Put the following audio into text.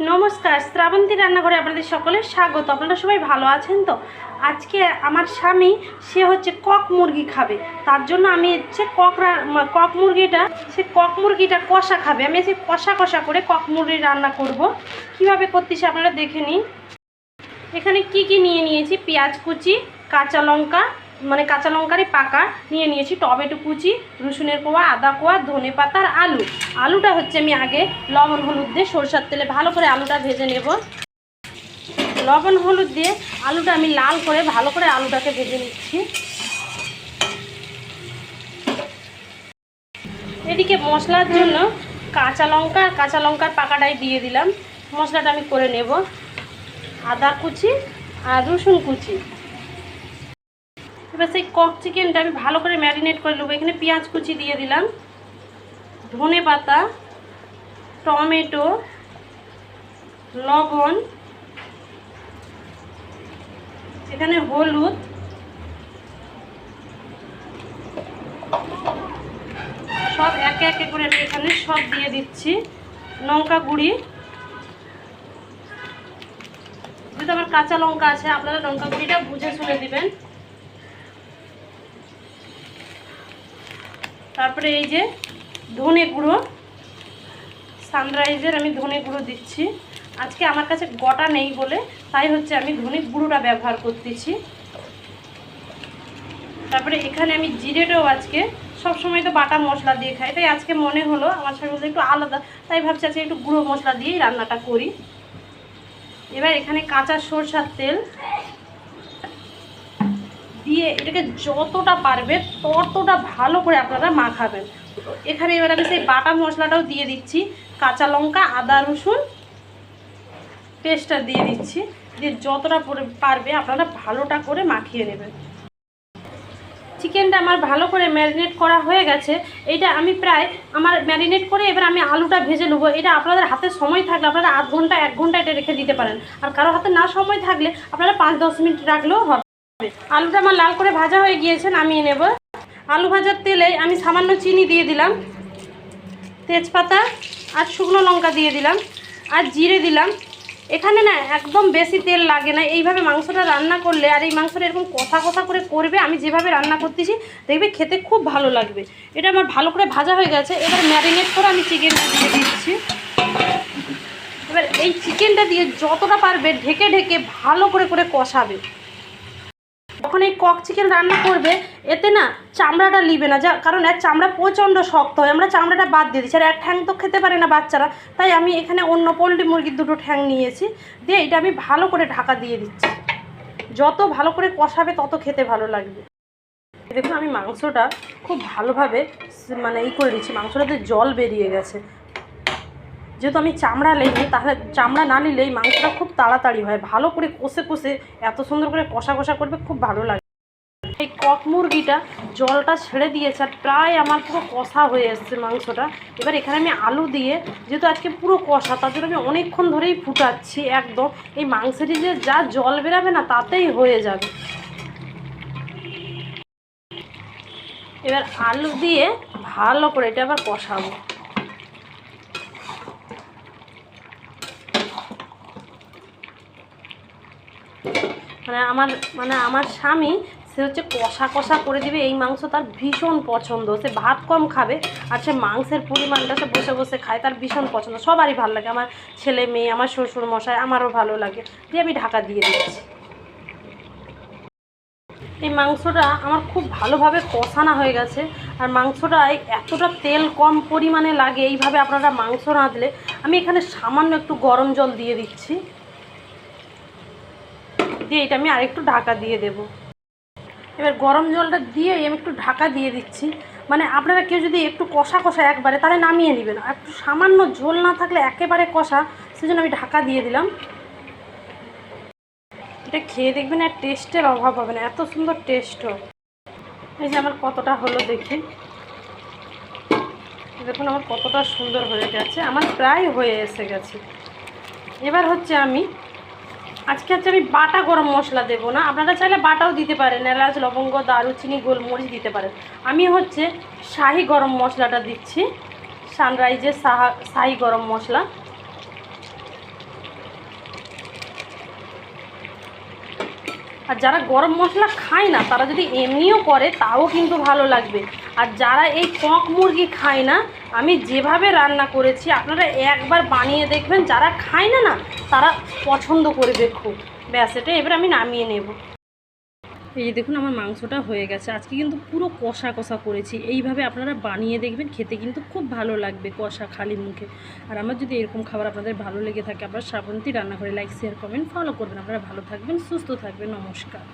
নমস্কার, শ্রাবন্তী রান্নাঘরে আপনাদের সকলের স্বাগত। আপনারা সবাই ভালো আছেন তো? আজকে আমার স্বামী, সে হচ্ছে কক মুরগি খাবে। তার জন্য আমি হচ্ছে কক রা- কক মুরগিটা, সে কক মুরগিটা কষা খাবে। আমি সে কষা কষা করে কক মুরগি রান্না করব। কীভাবে করতেছি আপনারা দেখে নিন। এখানে কি কি নিয়ে নিয়েছি? পেঁয়াজ কুচি, কাঁচা লঙ্কা মানে কাঁচা লঙ্কারই পাকা, নিয়ে নিয়েছি টমেটো কুচি, রসুনের কোয়া, আদা কোয়া, ধনে আর আলু। আলুটা হচ্ছে আমি আগে লবণ হলুদ দিয়ে সরষার তেলে ভালো করে আলুটা ভেজে নেব। লবণ হলুদ দিয়ে আলুটা আমি লাল করে ভালো করে আলুটাকে ভেজে নিচ্ছি। এদিকে মশলার জন্য কাঁচা লঙ্কা আর কাঁচা লঙ্কার পাকাটাই দিয়ে দিলাম। মশলাটা আমি করে নেব। আদা কুচি আর রসুন কুচি। এবার সেই কক চিকেনটা আমি ভালো করে ম্যারিনেট করে নেব। এখানে পেঁয়াজ কুচি দিয়ে দিলাম, ধনে পাতা, টমেটো, লবণ, এখানে হলুদ, সব একে একে করে আমি এখানে সব দিয়ে দিচ্ছি, লঙ্কা গুঁড়ি। যেহেতু আমার কাঁচা লঙ্কা আছে, আপনারা লঙ্কা গুঁড়িটা বুঝে শুনে দিবেন। তারপরে এই যে ধনে গুঁড়ো সানরাইজের আমি ধনে গুঁড়ো দিচ্ছি। আজকে আমার কাছে গোটা নেই বলে, তাই হচ্ছে আমি ধনে গুঁড়োটা ব্যবহার করতেছি। তারপরে এখানে আমি জিরেটাও আজকে সব সময় তো বাটা মশলা দিয়ে খাই, তাই আজকে মনে হলো আমার বলতে একটু আলাদা, তাই ভাবছি আজকে একটু গুঁড়ো মশলা দিয়েই রান্নাটা করি। এবার এখানে কাঁচা সরষার তেল দিয়ে এটাকে যতটা পারবে ততটা ভালো করে আপনারা মাখাবেন। এখানে এবার আমি সেই বাটা মশলাটাও দিয়ে দিচ্ছি, কাঁচা লঙ্কা, আদা, রসুন পেস্টটা দিয়ে দিচ্ছি, দিয়ে যতটা পরে- পারবে আপনারা ভালোটা করে মাখিয়ে নেবেন। চিকেনটা আমার ভালো করে ম্যারিনেট করা হয়ে গেছে। এইটা আমি প্রায় আমার ম্যারিনেট করে এবার আমি আলুটা ভেজে নেব। এটা আপনাদের হাতে সময় থাকলে আপনারা আধ ঘণ্টা, এক ঘণ্টা এটা রেখে দিতে পারেন। আর কারও হাতে না সময় থাকলে আপনারা পাঁচ, দশ মিনিট রাখলেও হবে। আলুটা আমার লাল করে ভাজা হয়ে গিয়েছে, নামিয়ে নেব। আলু ভাজার তেলে আমি সামান্য চিনি দিয়ে দিলাম, তেজপাতা আর শুকনো লঙ্কা দিয়ে দিলাম, আর জিরে দিলাম। এখানে না একদম বেশি তেল লাগে না, এইভাবে মাংসটা রান্না করলে আর এই মাংসটা এরকম কষা কষা করে করবে, আমি যেভাবে রান্না করতেছি, দেখবে খেতে খুব ভালো লাগবে। এটা আমার ভালো করে ভাজা হয়ে গেছে, এবার ম্যারিনেট করে আমি চিকেনটা দিয়ে দিচ্ছি। এবার এই চিকেনটা দিয়ে যতটা পারবে ঢেকে ঢেকে ভালো করে করে কষাবে। যখন এই কক চিকেন রান্না করবে, এতে না চামড়াটা লিবে না। যা, কারণ এক চামড়া প্রচণ্ড শক্ত হয়। আমরা চামড়াটা বাদ দিয়ে দিচ্ছি। আর এক ঠ্যাং তো খেতে পারে না বাচ্চারা। তাই আমি এখানে অন্য পোলট্রি মুরগির দুটো ঠ্যাং নিয়েছি। দিয়ে এটা আমি ভালো করে ঢাকা দিয়ে দিচ্ছি। যত ভালো করে কষাবে, তত খেতে ভালো লাগবে। দেখুন, আমি মাংসটা খুব ভালোভাবে মানে ই করে দিচ্ছি। মাংসটাতে জল বেরিয়ে গেছে। যেহেতু আমি চামড়া লেগে তাহলে চামড়া না নিলে এই মাংসটা খুব তাড়াতাড়ি হয়। ভালো করে কষে কষে এত সুন্দর করে কষা কষা করবে, খুব ভালো লাগে। এই কক মুরগিটা জলটা ছেড়ে দিয়েছে আর প্রায় আমার পুরো কষা হয়ে এসছে মাংসটা। এবার এখানে আমি আলু দিয়ে, যেহেতু আজকে পুরো কষা, তার জন্য আমি অনেকক্ষণ ধরেই ফুটাচ্ছি একদম। এই মাংসটি যে যা জল বেরাবে না, তাতেই হয়ে যাবে। এবার আলু দিয়ে ভালো করে এটা আবার কষাবো। মানে আমার মানে আমার স্বামী, সে হচ্ছে কষা কষা করে দিবে এই মাংস তার ভীষণ পছন্দ। সে ভাত কম খাবে আর সে মাংসের পরিমাণটা সে বসে বসে খায়, তার ভীষণ পছন্দ। সবারই ভালো লাগে, আমার ছেলে মেয়ে, আমার শ্বশুর মশাই আমারও ভালো লাগে। দিয়ে আমি ঢাকা দিয়ে দিচ্ছি। এই মাংসটা আমার খুব ভালোভাবে কষানো হয়ে গেছে। আর মাংসটায় এতটা তেল কম পরিমাণে লাগে, এইভাবে আপনারা মাংস রাঁধলে, আমি এখানে সামান্য একটু গরম জল দিয়ে দিচ্ছি। দিয়ে এটা আমি আরেকটু ঢাকা দিয়ে দেব। এবার গরম জলটা দিয়ে আমি একটু ঢাকা দিয়ে দিচ্ছি। মানে আপনারা কেউ যদি একটু কষা কষা একবারে, তাহলে নামিয়ে নেবেন। একটু সামান্য ঝোল না থাকলে একেবারে কষা, সেজন্য আমি ঢাকা দিয়ে দিলাম। এটা খেয়ে দেখবেন আর টেস্টের অভাব হবে না, এত সুন্দর টেস্টও এই যে আমার কতটা হলো দেখি। দেখুন আমার কতটা সুন্দর হয়ে গেছে, আমার প্রায় হয়ে এসে গেছে। এবার হচ্ছে আমি আজকে হচ্ছে আমি বাটা গরম মশলা দেবো না। আপনারা চাইলে বাটাও দিতে পারেন, এলাচ, লবঙ্গ দারুচিনি গোলমরিচ দিতে পারেন। আমি হচ্ছে শাহি গরম মশলাটা দিচ্ছি, সানরাইজের সাহা শাহি গরম মশলা। আর যারা গরম মশলা খায় না, তারা যদি এমনিও করে, তাও কিন্তু ভালো লাগবে। আর যারা এই কক মুরগি খায় না, আমি যেভাবে রান্না করেছি, আপনারা একবার বানিয়ে দেখবেন, যারা খায় না না, তারা পছন্দ করবে খুব। ব্যাস, এটা এবার আমি নামিয়ে নেব। এই দেখুন আমার মাংসটা হয়ে গেছে। আজকে কিন্তু পুরো কষা কষা করেছি। এইভাবে আপনারা বানিয়ে দেখবেন, খেতে কিন্তু খুব ভালো লাগবে কষা খালি মুখে। আর আমার যদি এরকম খাবার আপনাদের ভালো লেগে থাকে, আপনারা শ্রাবন্তী রান্নাঘরে লাইক শেয়ার কমেন্ট ফলো করবেন। আপনারা ভালো থাকবেন, সুস্থ থাকবেন, নমস্কার।